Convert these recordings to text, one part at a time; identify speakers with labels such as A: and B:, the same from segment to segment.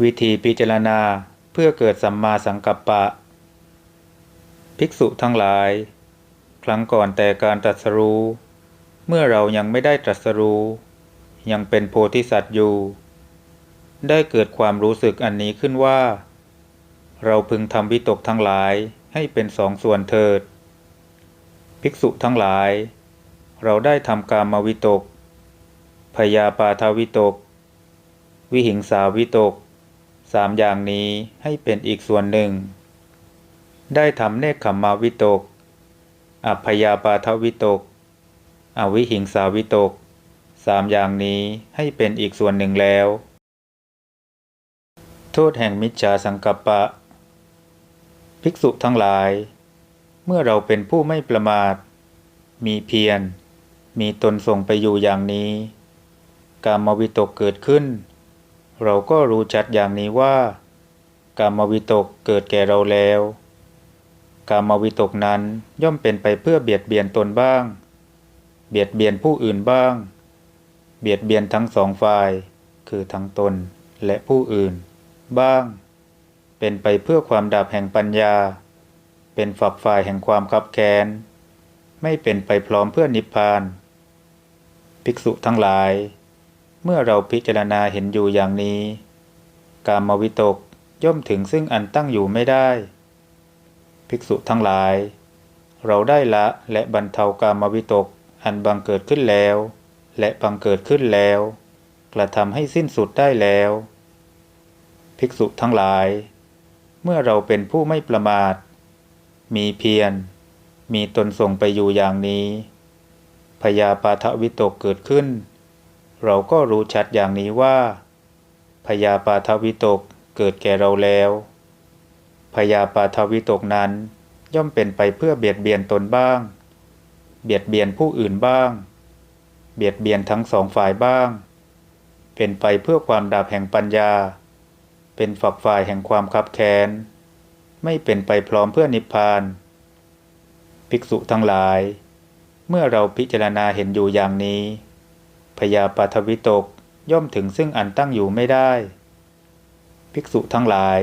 A: วิธีพิจารณาเพื่อเกิดสัมมาสังกัปปะ ภิกษุทั้งหลาย ครั้งก่อนแต่การตรัสรู้ เมื่อเรายังไม่ได้ตรัสรู้ ยังเป็นโพธิสัตว์อยู่ ได้เกิดความรู้สึกอันนี้ขึ้นว่า เราพึงทำวิตกทั้งหลายให้เป็นสองส่วนเถิด ภิกษุทั้งหลาย เราได้ทำกามวิตกพยาปาทาวิตก วิหิงสาวิตก สามอย่างนี้ให้เป็นอีกส่วนหนึ่ง ได้ทำเนคขมมาวิตก อัพยาปาทวิตก อวิหิงสาวิตก สามอย่างนี้ให้เป็นอีกส่วนหนึ่งแล้ว โทษแห่งมิจฉาสังกัปปะ ภิกษุทั้งหลาย เมื่อเราเป็นผู้ไม่ประมาท มีเพียร มีตนส่งไปอยู่อย่างนี้ การมวิตกเกิดขึ้น เราก็รู้ชัดอย่างนี้ว่ากามวิตกเกิดแก่เราแล้ว กามวิตกนั้นย่อมเป็นไปเพื่อเบียดเบียนตนบ้าง เบียดเบียนผู้อื่นบ้าง เบียดเบียนทั้งสองฝ่าย คือทั้งตนและผู้อื่น บ้าง เป็นไปเพื่อความดับแห่งปัญญา เป็นฝักฝ่ายแห่งความคับแค้น ไม่เป็นไปพร้อมเพื่อนิพพาน ภิกษุทั้งหลาย เมื่อเราพิจารณาเห็นอยู่อย่างนี้ กามวิตกย่อมถึงซึ่งอันตั้งอยู่ไม่ได้ ภิกษุทั้งหลาย เราได้ละและบรรเทากามวิตกอันบังเกิดขึ้นแล้ว และบังเกิดขึ้นแล้ว กระทำให้สิ้นสุดได้แล้ว ภิกษุทั้งหลาย เมื่อเราเป็นผู้ไม่ประมาท มีเพียร มีตนส่งไปอยู่อย่างนี้พยาปาทวิตกเกิดขึ้น เราก็รู้ชัดอย่างนี้ว่า พยาปาทวิตกเกิดแก่เราแล้ว พยาปาทวิตกนั้นย่อมเป็นไปเพื่อเบียดเบียนตนบ้าง เบียดเบียนผู้อื่นบ้าง เบียดเบียนทั้งสองฝ่ายบ้าง เป็นไปเพื่อความดับแห่งปัญญา เป็นฝักฝ่ายแห่งความคับแค้น ไม่เป็นไปพร้อมเพื่อนิพพาน ภิกษุทั้งหลาย เมื่อเราพิจารณาเห็นอยู่อย่างนี้ พยาปาทวิตกย่อมถึงซึ่งอันตั้งอยู่ไม่ได้ ภิกษุทั้งหลาย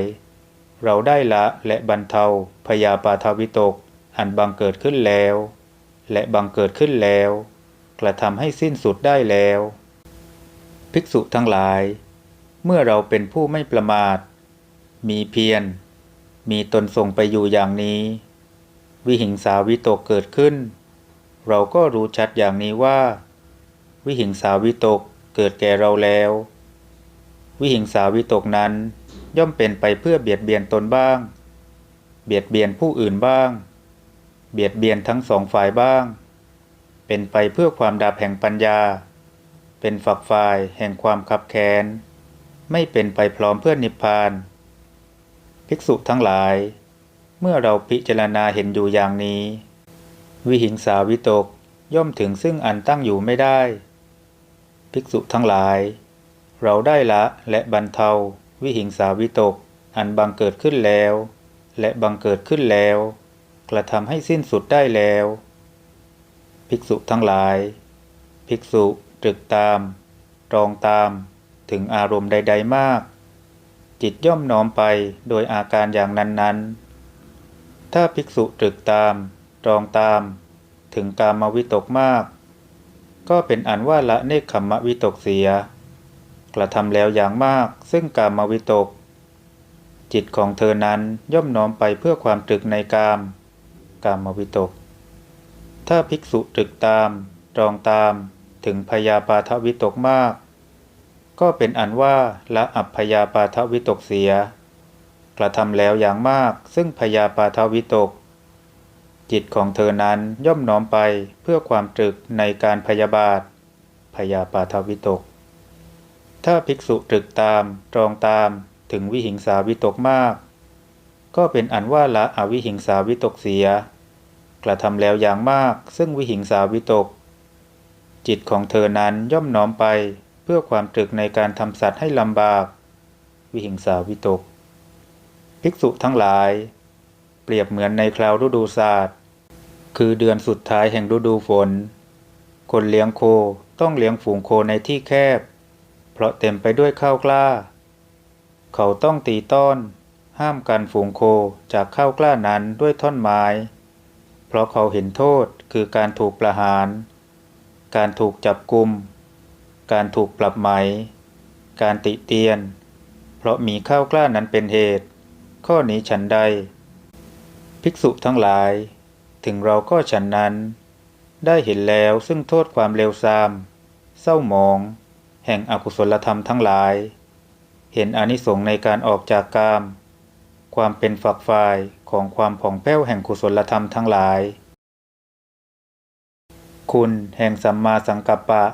A: เราได้ละและบรรเทาพยาปาทวิตก อันบังเกิดขึ้นแล้ว และบังเกิดขึ้นแล้ว กระทำให้สิ้นสุดได้แล้ว ภิกษุทั้งหลาย เมื่อเราเป็นผู้ไม่ประมาท มีเพียร มีตนส่งไปอยู่อย่างนี้ วิหิงสาวิตกเกิดขึ้น เราก็รู้ชัดอย่างนี้ว่า วิหิงสาวิตกเกิดแก่เราแล้ว วิหิงสาวิตกนั้นย่อมเป็นไปเพื่อเบียดเบียนตนบ้าง เบียดเบียนผู้อื่นบ้าง เบียดเบียนทั้งสองฝ่ายบ้าง เป็นไปเพื่อความดับแห่งปัญญา เป็นฝักฝ่ายแห่งความขับแค้น ไม่เป็นไปพร้อมเพื่อนิพพาน ภิกษุทั้งหลาย เมื่อเราพิจารณาเห็นอยู่อย่างนี้ วิหิงสาวิตกย่อมถึงซึ่งอันตั้งอยู่ไม่ได้ ภิกษุทั้งหลาย เราได้ละและบรรเทา วิหิงสาวิตก อันบังเกิดขึ้นแล้ว และบังเกิดขึ้นแล้ว กระทำให้สิ้นสุดได้แล้ว ภิกษุทั้งหลาย ภิกษุตรึกตาม ตรองตาม ถึงอารมณ์ใด ๆ มาก จิตย่อมน้อมไปโดยอาการอย่างนั้น ๆ ถ้าภิกษุตรึกตาม ตรองตาม ถึงกามวิตกมาก ก็เป็นอันว่าละเนคขมมวิตกเสีย กระทำแล้วอย่างมากซึ่งกามวิตก จิตของเธอนั้นย่อมน้อมไปเพื่อความตรึกในกาม กามวิตก ถ้าภิกษุตรึกตามตรองตามถึงพยาปาทวิตกมาก ก็เป็นอันว่าละอัพพยาปาทวิตกเสีย กระทำแล้วอย่างมากซึ่งพยาปาทวิตก จิตของเธอนั้นย่อมน้อมไปเพื่อความตรึกในการพยาบาท พยาปาทวิตก ถ้าภิกษุตรึกตามตรองตามถึงวิหิงสาวิตกมาก ก็เป็นอันว่าละอวิหิงสาวิตกเสีย กระทำแล้วอย่างมากซึ่งวิหิงสาวิตก จิตของเธอนั้นย่อมน้อมไปเพื่อความตรึกในการทำสัตว์ให้ลำบาก วิหิงสาวิตก ภิกษุทั้งหลาย เปรียบเหมือนในคราวฤดูศาสตร์ คือเดือนสุดท้ายแห่งฤดูฝน คนเลี้ยงโคต้องเลี้ยงฝูงโคในที่แคบ เพราะเต็มไปด้วยข้าวกล้า เขาต้องตีต้อน ห้ามกันฝูงโคจากข้าวกล้านั้นด้วยท่อนไม้ เพราะเขาเห็นโทษคือการถูกประหาร การถูกจับกุม การถูกปรับไหม การติเตียน เพราะมีข้าวกล้านั้นเป็นเหตุ ข้อนี้ฉันใด ภิกษุทั้งหลาย ถึงเราก็ฉันนั้น ได้เห็นแล้วซึ่งโทษความเลวทราม เศร้าหมอง แห่งอกุศลธรรมทั้งหลาย เห็นอนิสงส์ในการออกจากกาม ความเป็นฝักฝ่ายของความผ่องแผ้วแห่งกุศลธรรมทั้งหลาย คุณแห่งสัมมาสังกัปปะ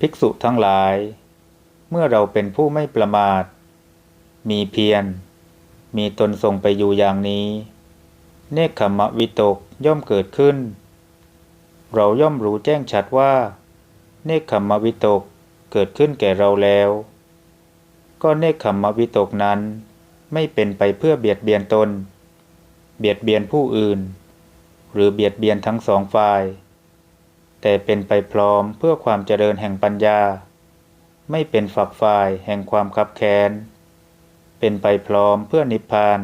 A: ภิกษุทั้งหลาย เมื่อเราเป็นผู้ไม่ประมาท มีเพียร มีตนทรงไปอยู่อย่างนี้ เนคขมะวิตกย่อมเกิดขึ้น เราย่อมรู้แจ้งชัดว่า เนคขมะวิตกเกิดขึ้นแก่เราแล้ว ก็เนคขมะวิตกนั้นไม่เป็นไปเพื่อเบียดเบียนตน เบียดเบียนผู้อื่น หรือเบียดเบียนทั้งสองฝ่าย แต่เป็นไปพร้อมเพื่อความเจริญแห่งปัญญา ไม่เป็นฝักฝ่ายแห่งความคับแค้น เป็นไปพร้อมเพื่อนิพพาน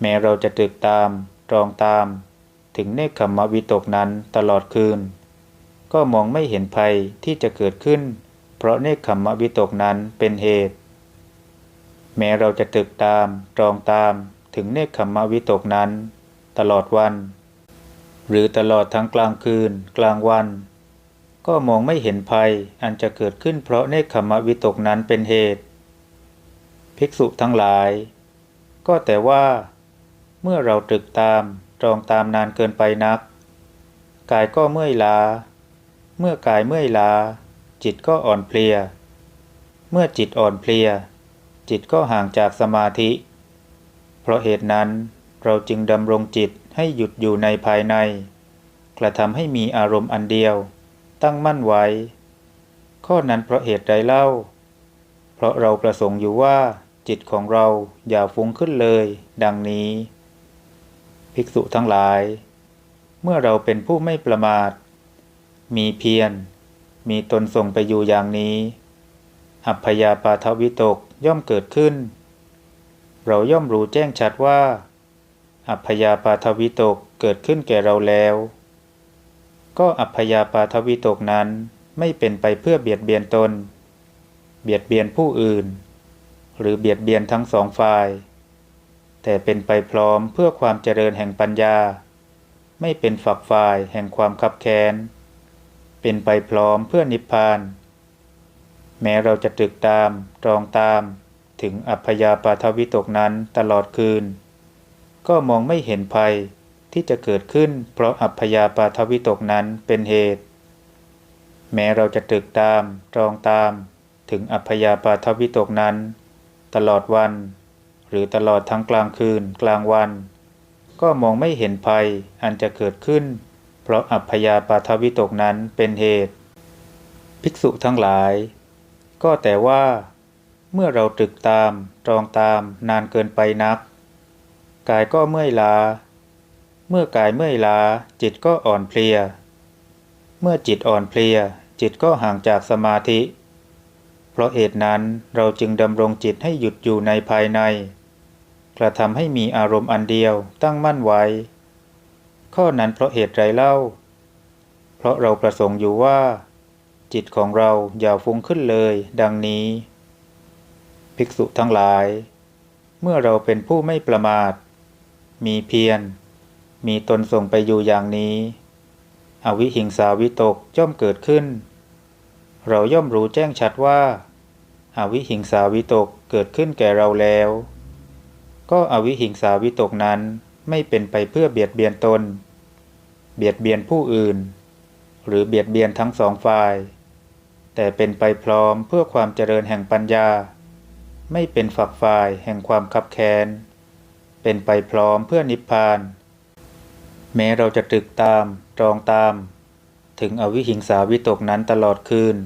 A: แม้เราจะตึกตามตรองตาม ถึงเนคขมวิตกนั้นตลอดคืน ก็มองไม่เห็นภัยที่จะเกิดขึ้น เพราะเนคขมวิตกนั้นเป็นเหตุ แม้เราจะตึกตามตรองตาม ถึงเนคขมวิตกนั้น ตลอดวัน หรือตลอดทั้งกลางคืน กลางวัน ก็มองไม่เห็นภัยอันจะเกิดขึ้นเพราะเนคขมวิตกนั้นเป็นเหตุ ภิกษุทั้งหลาย ก็แต่ว่า เมื่อเราตรึกตามตรองตามนานเกินไปนัก กายก็เมื่อยล้า เมื่อกายเมื่อยล้า จิตก็อ่อนเพลีย เมื่อจิตอ่อนเพลีย จิตก็ห่างจากสมาธิ เพราะเหตุนั้นเราจึงดำรงจิตให้หยุดอยู่ในภายใน กระทำให้มีอารมณ์อันเดียว ตั้งมั่นไว้ ข้อนั้นเพราะเหตุใดเล่า เพราะเราประสงค์อยู่ว่าจิตของเราอย่าฟุ้งขึ้นเลย ดังนี้ ภิกษุทั้งหลาย เมื่อเราเป็นผู้ไม่ประมาท มีเพียร มีตนส่งไปอยู่อย่างนี้ อัพยาปาทวิตกย่อมเกิดขึ้น เราย่อมรู้แจ้งชัดว่า อัพยาปาทวิตกเกิดขึ้นแก่เราแล้ว ก็อัพยาปาทวิตกนั้นไม่เป็นไปเพื่อเบียดเบียนตน เบียดเบียนผู้อื่น หรือเบียดเบียนทั้งสองฝ่าย แต่เป็นไปพร้อมเพื่อความเจริญแห่งปัญญา ไม่เป็นฝักฝ่ายแห่งความคับแค้น เป็นไปพร้อมเพื่อนิพพาน แม้เราจะตรึกตามตรองตาม ถึงอัพยาปาทวิตกนั้นตลอดคืน ก็มองไม่เห็นภัยที่จะเกิดขึ้น เพราะอัพยาปาทวิตกนั้นเป็นเหตุ แม้เราจะตรึกตามตรองตาม ถึงอัพยาปาทวิตกนั้น ตลอดวัน รือตลอดทั้งกลางคืนกลางวัน ก็มองไม่เห็นภัยอันจะเกิดขึ้น เพราะอัพยาปาทวิตกนั้นเป็นเหตุ ภิกษุทั้งหลาย ก็แต่ว่า เมื่อเราตรึกตามตรองตามนานเกินไปนัก กายก็เมื่อยล้า เมื่อกายเมื่อยล้าจิตก็อ่อนเพลีย เมื่อจิตอ่อนเพลียจิตก็ห่างจากสมาธิ เพราะเหตุนั้นเราจึงดำรงจิตให้หยุดอยู่ในภายใน กระทำให้มีอารมณ์อันเดียวตั้งมั่นไว้ ข้อนั้นเพราะเหตุไรเล่า เพราะเราประสงค์อยู่ว่า จิตของเราอย่าฟุ้งขึ้นเลย ดังนี้ ภิกษุทั้งหลาย เมื่อเราเป็นผู้ไม่ประมาท มีเพียร มีตนส่งไปอยู่อย่างนี้ อวิหิงสาวิตกย่อมเกิดขึ้น เราย่อมรู้แจ้งชัดว่าอาวิหิงสาวิตกเกิดขึ้นแก่เราแล้ว ก็อวิหิงสาวิตกนั้นไม่เป็นไปเพื่อเบียดเบียนตน เบียดเบียนผู้อื่น หรือเบียดเบียนทั้งสองฝ่าย แต่เป็นไปพร้อมเพื่อความเจริญแห่งปัญญา ไม่เป็นฝักฝ่ายแห่งความคับแค้น เป็นไปพร้อมเพื่อนิพพาน แม้เราจะตรึกตามตรองตาม ถึงอวิหิงสาวิตกนั้นตลอดคืน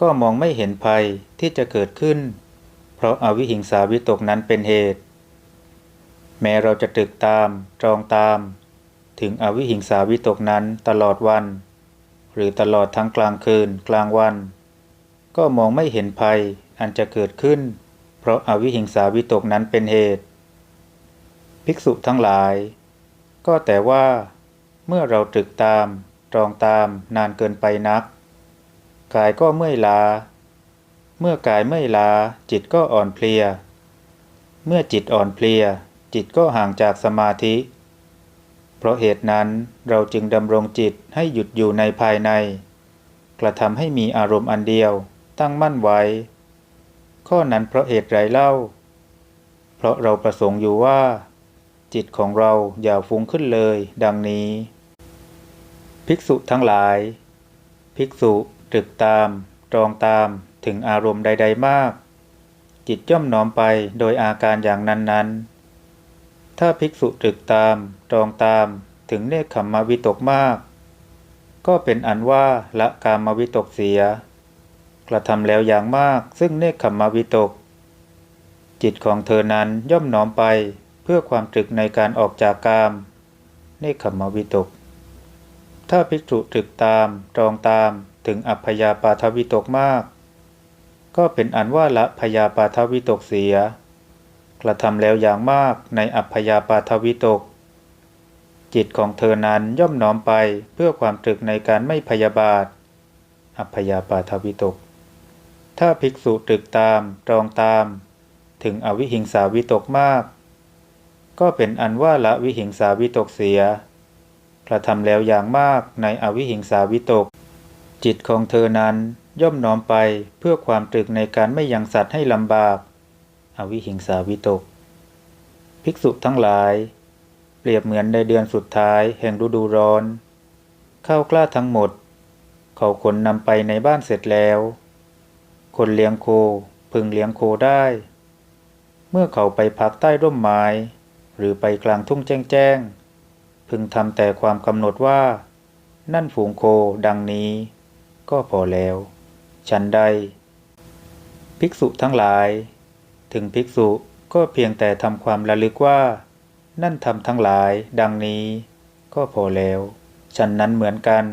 A: ก็มองไม่เห็นภัยที่จะเกิดขึ้น เพราะอาวิหิงสาวิตกนั้นเป็นเหตุ แม้เราจะตรึกตาม ตรองตาม ถึงอวิหิงสาวิตกนั้นตลอดวัน หรือตลอดทั้งกลางคืนกลางวัน ก็มองไม่เห็นภัยอันจะเกิดขึ้น เพราะอาวิหิงสาวิตกนั้นเป็นเหตุ ภิกษุทั้งหลาย ก็แต่ว่าเมื่อเราตรึกตาม ตรองตามนานเกินไปนัก กายก็เมื่อยล้า เมื่อกายเมื่อยล้าจิตก็อ่อนเพลีย เมื่อจิตอ่อนเพลีย จิตก็ห่างจากสมาธิ เพราะเหตุนั้นเราจึงดำรงจิตให้หยุดอยู่ในภายใน กระทำให้มีอารมณ์อันเดียวตั้งมั่นไว้ ข้อนั้นเพราะเหตุไรเล่า เพราะเราประสงค์อยู่ว่า จิตของเราอย่าฟุ้งขึ้นเลย ดังนี้ ภิกษุทั้งหลาย ภิกษุตรึกตามตรองตามถึงอารมณ์ใด ๆ มาก จิตย่อมน้อมไปโดยอาการอย่างนั้นๆ ถ้าภิกษุตรึกตามตรองตามถึงเนคขมมวิตกมาก ก็เป็นอันว่าละกามวิตกเสีย กระทำแล้วอย่างมาก ซึ่งเนคขมมวิตก จิตของเธอนั้นย่อมน้อมไปเพื่อความตรึกในการออกจากกาม เนคขมมวิตก ถ้าภิกษุตรึกตามตรองตามถึงอัพพยาปาทวิตกมาก ก็เป็นอันว่าละพยาปาทวิตกเสีย กระทำแล้วอย่างมากในอัพยาปาทวิตก จิตของเธอนั้นย่อมน้อมไปเพื่อความตรึกในการไม่พยาบาท อัพยาปาทวิตก ถ้าภิกษุตรึกตามตรองตาม ถึงอวิหิงสาวิตกมาก ก็เป็นอันว่าละวิหิงสาวิตกเสีย กระทำแล้วอย่างมากในอวิหิงสาวิตก จิตของเธอนั้นย่อมน้อมไปเพื่อความตรึกในการไม่ยังสัตว์ให้ลำบาก วิหิงสาวิตก ภิกษุทั้งหลาย เปรียบเหมือนในเดือนสุดท้ายแห่งฤดูร้อน ข้าวกล้าทั้งหมด เขาขนนำไปในบ้านเสร็จแล้ว คนเลี้ยงโคพึงเลี้ยงโคได้ เมื่อเขาไปพักใต้ร่มไม้ หรือไปกลางทุ่งแจ้งๆพึงทำแต่ความกำหนดว่า นั่นฝูงโคดังนี้ ก็พอแล้ว ฉันใด ภิกษุทั้งหลาย ถึงภิกษุก็เพียงแต่ทำความระลึกว่า นั่นทำทั้งหลาย ดังนี้ ก็พอแล้ว ฉันนั้นเหมือนกัน